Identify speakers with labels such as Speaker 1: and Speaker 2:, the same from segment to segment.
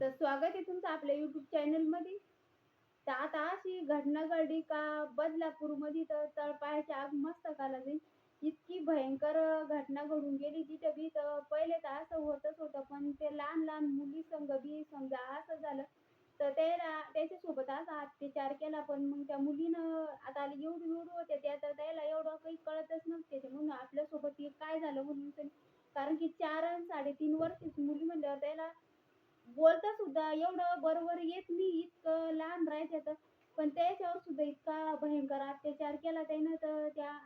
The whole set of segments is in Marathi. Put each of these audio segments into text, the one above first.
Speaker 1: तर स्वागत आहे तुमचं आपल्या युट्यूब चॅनलमध्ये. तर आता अशी घटना घडली का? बदलापूरमध्ये तर तळपायाची आग मस्तकाला जाईल इतकी भयंकर घटना घडून गेली तिथे बी. तर पहिले तर असं होतच होतं पण ते लहान लहान मुली संघ बी समजा असं झालं तर त्याला त्याच्यासोबत असा अत्याचार केला पण मग त्या मुलीनं आता एवढी एवढी होते त्या तर त्याला एवढं काही कळतच नसते म्हणून आपल्यासोबत काय झालं म्हणून कारण की चार आणि साडेतीन वर्षाची मुली म्हणल्यावर त्याला बोलता सुद्धा एवढं बरोबर येत नाही इतकं लहान राहायचं तर. पण त्याच्यावर सुद्धा इतका भयंकर अत्याचार केला त्यानं तर. त्या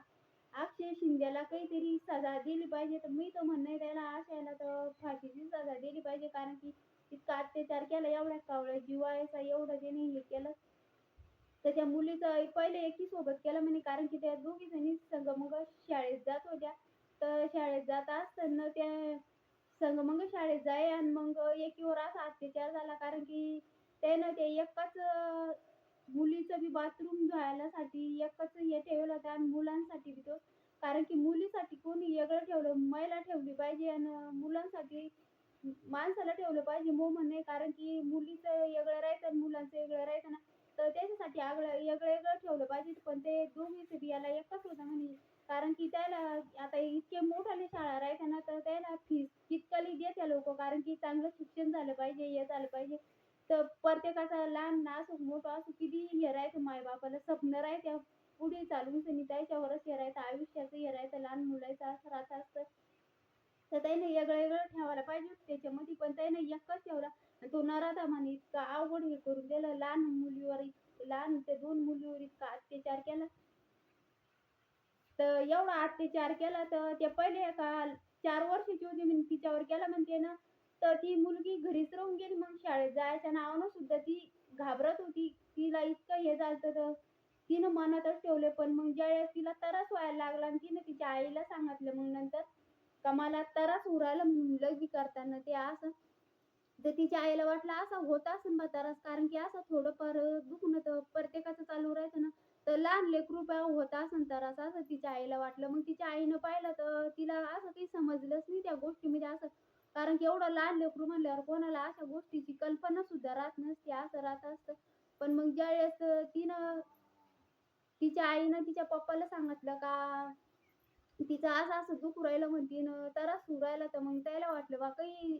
Speaker 1: अक्षय शिंदेला काहीतरी सजा दिली पाहिजे तर मी तर म्हणणं त्याला असायला तर फाशीची सजा दिली पाहिजे. कारण की इतका अत्याचार केला एवढ्या कावळ्या जीवायचा एवढं त्याने हे केलं. त्याच्या मुलीचं पहिले एकी सोबत केलं म्हणे कारण की त्या दोघी जणी संग मग शाळेत जात होत्या. तर शाळेत जात असताना त्या मग शाळेत जाय आणि मग एकीवर असा अत्याचार झाला. कारण की त्यानं ते एकाच मुलीचं बी बाथरूम धुवायलासाठी एकच हे ठेवलं होतं आणि मुलांसाठी बी तो. कारण की मुलीसाठी कोणी वेगळं ठेवलं महिला ठेवली पाहिजे आणि मुलांसाठी माणसाला ठेवलं पाहिजे मो म्हणणे कारण की मुलीचं वेगळं राहायचं आणि मुलांचं वेगळं राहायचं ना. तर त्याच्यासाठी आगळं वेगळं वेगळं ठेवलं पाहिजे पण ते दोघीचं बी याला एकच होतं म्हणे. कारण की त्याला आता इतके मोठाले शाळा राहायच्या ना तर त्याला फीस कारण की चांगलं शिक्षण झालं पाहिजे हे झालं पाहिजे. तर प्रत्येकाचा लहान ना असो मोठा असो किती हे राहायचं मायबापाला स्वप्न राहायचं पुढे चालून सनी त्याच्यावरच हे राहायचं आयुष्याचं हे राहायचं लहान मुलाचं असं राहतं असतं. तर त्याने वेगळं वेगळं ठेवायला पाहिजे त्याच्यामध्ये पण त्याने एकच ठेवला. तो नराधा म्हणे इतका आवड हे करून दिलं. लहान मुलीवर लहान ते दोन मुलीवर इतका अत्याचार केला. तर एवढा अत्याचार केला तर ते पहिले का चार वर्षाची होती म्हणजे तिच्यावर केला म्हणते ना तर ती मुलगी घरीच राहून गेली मग शाळेत जायच्या नावानं सुद्धा ती घाबरत होती. तिला इतकं हे झालं तर तिनं मनातच ठेवले. पण मग ज्यावेळेस तिला त्रास व्हायला लागला आणि तिनं तिच्या आईला सांगितलं मग नंतर का मला त्रास उरायला लगी करताना ते असं तर तिच्या आईला वाटलं असं होत असेल बा त्रास कारण की असं थोडं थोडंफार दुखणं तर प्रत्येकाचं चालू राहायचं ना. तर लहान लेकरू होत असं त्रास असं तिच्या आईला वाटलं. मग तिच्या आईनं पाहिलं तर तिला असं काही समजलंच नाही त्या गोष्टीमध्ये असं कारण की एवढं लहान लेकरू म्हणल्यावर कोणाला अशा गोष्टीची कल्पना सुद्धा राहत नसते असं राहत असतं. पण मग ज्यावेळेस तिनं तिच्या आईनं तिच्या पप्पाला सांगितलं का तिचं असं असं दुख राहिलं म्हणतीन त्रास राहिला तर मग त्याला वाटलं बा काही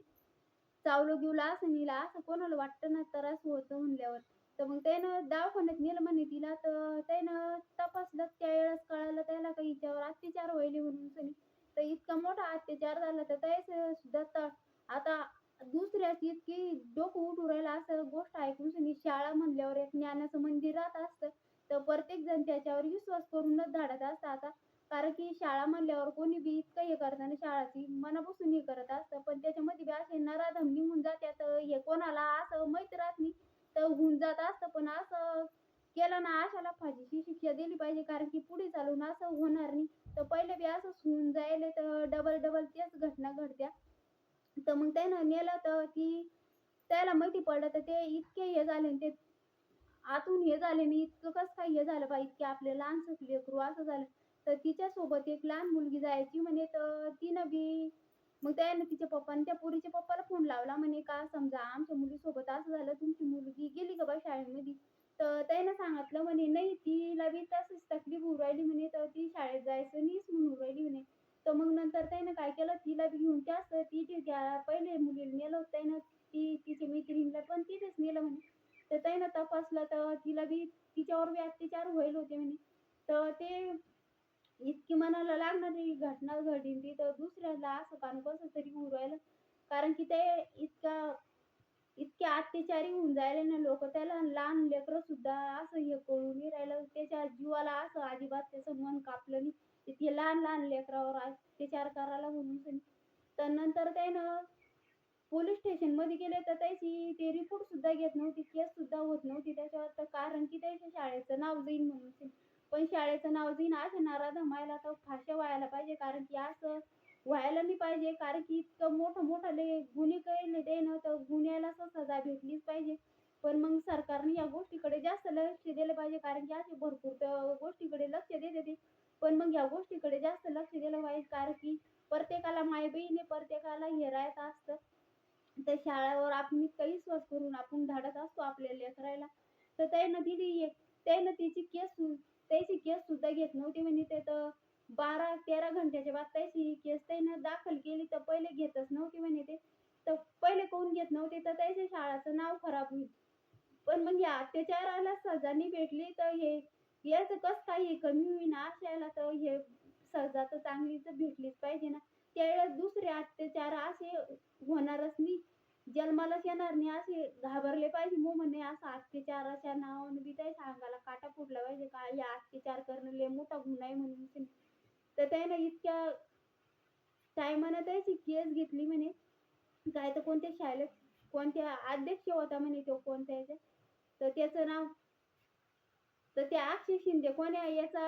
Speaker 1: चावलं गिवलं असं निला असं कोणाला वाटतं ना त्रास होतं म्हणल्यावर. तर मग त्यानं दवाखान्यात नेलं म्हणे तिला तर त्यानं तपासलं त्यावेळेस कळालं त्याला काही हिच्यावर अत्याचार व्हायले म्हणून सनी तर इतका मोठा अत्याचार झाला तर त्याच सुद्धा आता दुसऱ्याची इतकी डोकं उठू राहिला असं गोष्ट ऐकून सुनी शाळा म्हणल्यावर एक ज्ञानाचं मंदिर राहत असतं. तर प्रत्येक जण त्याच्यावर विश्वास करूनच धाडत असतं आता. कारण की शाळा म्हणल्यावर कोणी बी इतकं हे करताना शाळाची मनापासून हे करत असतं. पण त्याच्यामध्ये बी असे नराधम निघून जात्यात हे कोणाला असं माहीत राहत नाही. तर होऊन जात असतं पण असं केलं ना अशाला फाशीची शिक्षा दिली पाहिजे. कारण की पुढे चालून असं होणार नाही. तर पहिले बी असंच होऊन जायले तर डबल डबल तेच घटना घडत्या. तर मग त्यानं नेलं तर ती त्याला माहिती पडलं तर ते इतके हे झाले ते आतून हे झाले नाही इतकं कसं काय हे झालं बा इतके आपले लहान लेकरू असं झालं. तर तिच्यासोबत एक लहान मुलगी जायची म्हणे तर तिनं बी मग त्यानं तिच्या पप्पाने त्या पोरीच्या पप्पाला फोन लावला म्हणे का समजा आमच्या मुलीसोबत असं झालं तुमची मुलगी गेली का बा शाळेमध्ये? तर त्यानं सांगितलं म्हणे नाही तिला बी तसंच तकलीफ होऊ राहिली म्हणे तर ती शाळेत जायचं नाहीच म्हणून राहिली म्हणे. तर मग नंतर त्यानं काय केलं तिला बी घेऊन त्याच ती घ्या पहिले मुलीला नेलं होतं त्यानं ती तिच्या मैत्रिणीला पण तिथेच नेलं म्हणे. तर त्यानं तपासलं तर तिला बी तिच्यावर बी अत्याचार व्हायला होते म्हणे. तर ते इतकी मनाला लागणारी घटना घडली ती तर दुसऱ्याला असं कान कसं तरी होऊ राहिलं कारण की ते इतका इतके अत्याचारी होऊन जायले ना लोक. त्याला लहान लेकरं सुद्धा असं हे कळून नाही राहिलं त्याच्या जीवाला असं अजिबात त्याचं मन कापलं नाही. इतके लहान लहान लेकरावर अत्याचार करायला म्हणून तर नंतर त्यानं पोलीस स्टेशनमध्ये गेले तर त्याची ते रिपोर्ट सुद्धा घेत नव्हती केस सुद्धा होत नव्हती त्याच्यावर. तर कारण की त्याच्या शाळेचं नाव जाईन म्हणून पण शाळेचं नाव जाईन असं नारा धमायला तर फाशा व्हायला पाहिजे. कारण की असं व्हायला नाही पाहिजे. कारण की इतकं मोठं मोठं ले गुन्हे केले ते ना तर गुन्ह्याला सजा भेटलीच पाहिजे. पण मग सरकारने या गोष्टीकडे जास्त लक्ष दिलं पाहिजे. कारण की असे भरपूर गोष्टीकडे लक्ष देते ते पण मग या गोष्टीकडे जास्त लक्ष दिलं पाहिजे. कारण की प्रत्येकाला माय प्रत्येकाला हे राहायचं असतं. त्या शाळेवर आपण इतका विश्वास करून आपण धाडत असतो आपल्या लेकरायला तर त्यानं दिली एक. त्यानं तिची केस सु- त्याची केस सुद्धा घेत नव्हती म्हणे. ते तर बारा तेरा घंट्याच्या बाद त्याची केस त्यानं दाखल केली तर पहिले घेतच नव्हती म्हणे ते. तर पहिले कोण घेत नव्हते तर त्याच्या शाळाचं नाव खराब होईल. पण मग या अत्याचाराला सजानी भेटली तर हे याचं कस काय हे कमी होईना अशाला तर हे सजा तर चांगली तर भेटलीच पाहिजे ना. त्यावेळेस दुसरे अत्याचार असे होणारच नाही. जन्मालाच येणार नाही असे घाबरले पाहिजे मग म्हणे असं अत्याचाराच्या नावाने बी त्याच्या अंगाला काटा फुटला पाहिजे का? या अत्याचार करणं लय मोठा गुन्हा आहे म्हणून तर त्यानं इतक्या टायमानं त्याची केस घेतली म्हणे. काय तर कोणत्या शाळेत कोणत्या अध्यक्ष होता म्हणे तो कोणत्या याच्या तर त्याचं नाव तर त्या अक्षय शिंदे. कोण्या याचा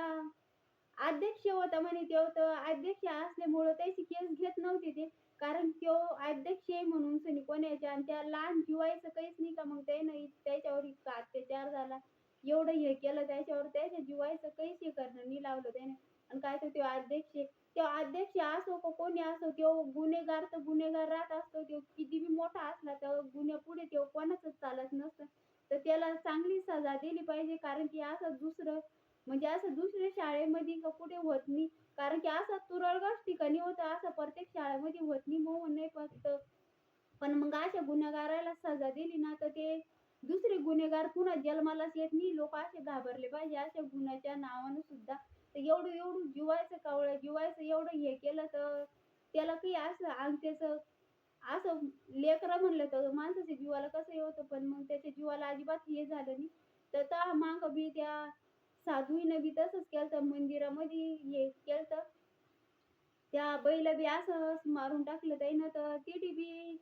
Speaker 1: अध्यक्ष होता म्हणे तो. तर अध्यक्ष असल्यामुळं त्याची केस घेत नव्हते ते. कारण तो अध्यक्ष आहे म्हणून सनी कोण्याच्या आणि त्या लहान जीवायचं काहीच नाही का मग त्यानं त्याच्यावर इतका अत्याचार झाला. एवढं हे केलं त्याच्यावर त्याच्या जीवायचं काहीच हे करणं नाही लावलं त्याने. आणि काय तर तो अध्यक्ष तो अध्यक्ष असो का कोणी असो तो गुन्हेगार तर गुन्हेगार राहत असतो. तो किती बी मोठा असला तर गुन्ह्या पुढे तो कोणाच चालत नसतं. तर त्याला चांगली सजा दिली पाहिजे कारण की असं दुसरं म्हणजे असं दुसऱ्या शाळेमध्ये का कुठे होत नाही. कारण की असं तुरळकच ठिकाणी होतं असं प्रत्येक शाळेमध्ये होत नाही म्हणून नाही फक्त. पण मग अशा गुन्हेगाराला सजा दिली ना तर ते दुसरे गुन्हेगार पुन्हा जन्मालाच येत नाही. लोक असे घाबरले पाहिजे अशा गुन्ह्याच्या नावानं सुद्धा. तर एवढं एवढं जिवायचं कावळं जिवायचं एवढं हे केलं तर त्याला काही असं आणि त्याचं असं लेकरं म्हणलं तर माणसाच्या जीवाला कसं हे होतं? पण मग त्याच्या जीवाला अजिबात हे झालं नाही. तर त्या मांग बी त्या साधूईनं बी तसंच केलं मंदिरामध्ये हे केलं त्या बैल बी असंच मारून टाकलं त्यानं तर तिथे बी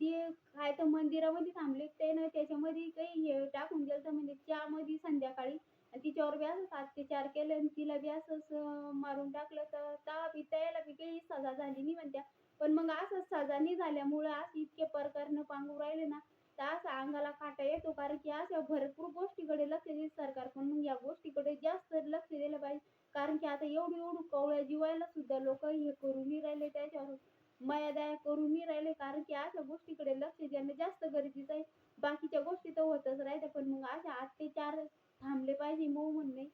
Speaker 1: ते काय तर मंदिरामध्ये थांबले. त्यानं त्याच्यामध्ये काही हे टाकून गेलं तर म्हणजे त्यामध्ये संध्याकाळी आणि तिच्यावर बी असंच अत्याचार केलं आणि तिला बी असंच मारून टाकलं. तर त्या बी त्याला बी काही सजा झाली नाही म्हणत्या. पण मग असं सजा नाही झाल्यामुळं असं इतके प्रकरण पांगू राहिले ना तर असं अंगाला काटा येतो. कारण की अशा भरपूर गोष्टीकडे लक्ष देत सरकार पण मग या गोष्टीकडे जास्त लक्ष दिलं पाहिजे. कारण की आता एवढं एवढं कवळ्या जीवायला सुद्धा लोक हे करून राहिले त्याच्यावर. माया करूनही करून राहिले. कारण की अशा गोष्टीकडे लक्ष देणं जास्त गरजेचं आहे. बाकीच्या गोष्टी तर होतच राहत्या. पण मग अशा अत्याचार थांबले पाहिजे मग म्हणणे